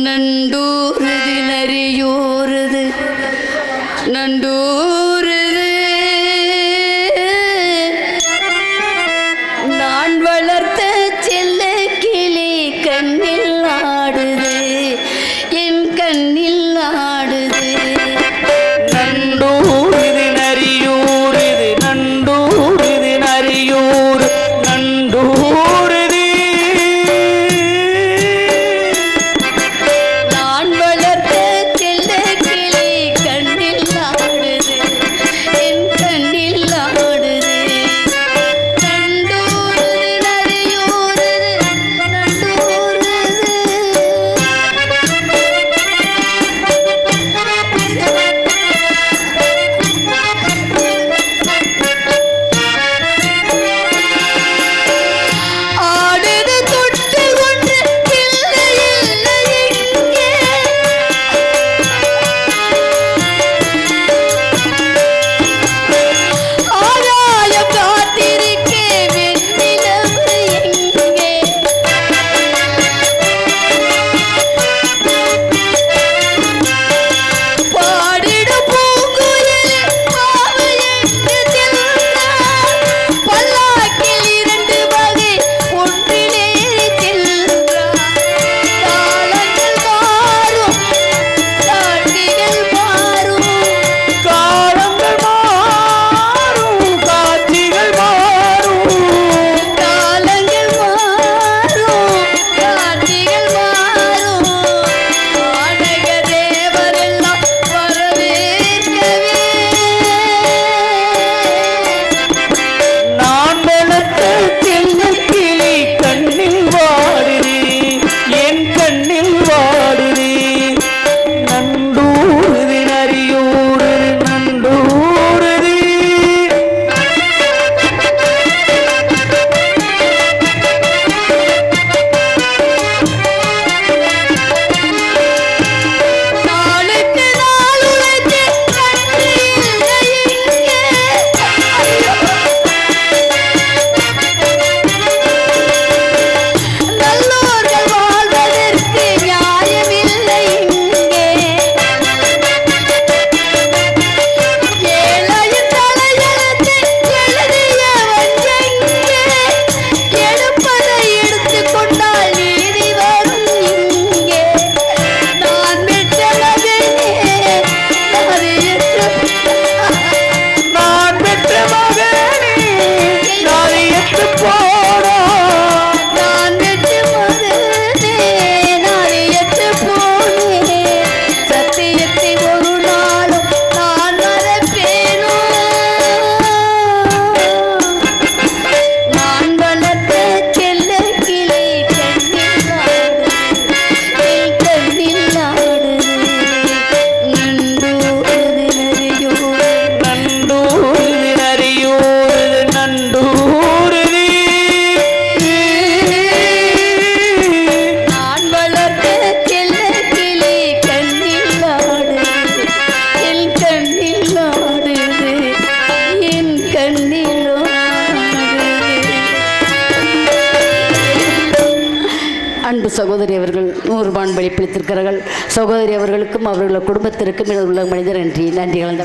பன்னெண்டு அன்பு சகோதரி அவர்கள் நூறுபான் வெளிப்படுத்திருக்கிறார்கள் சகோதரி அவர்களுக்கும் அவர்கள் குடும்பத்திற்கும் உள்ள மனிதர் நன்றி. நன்றி கலந்த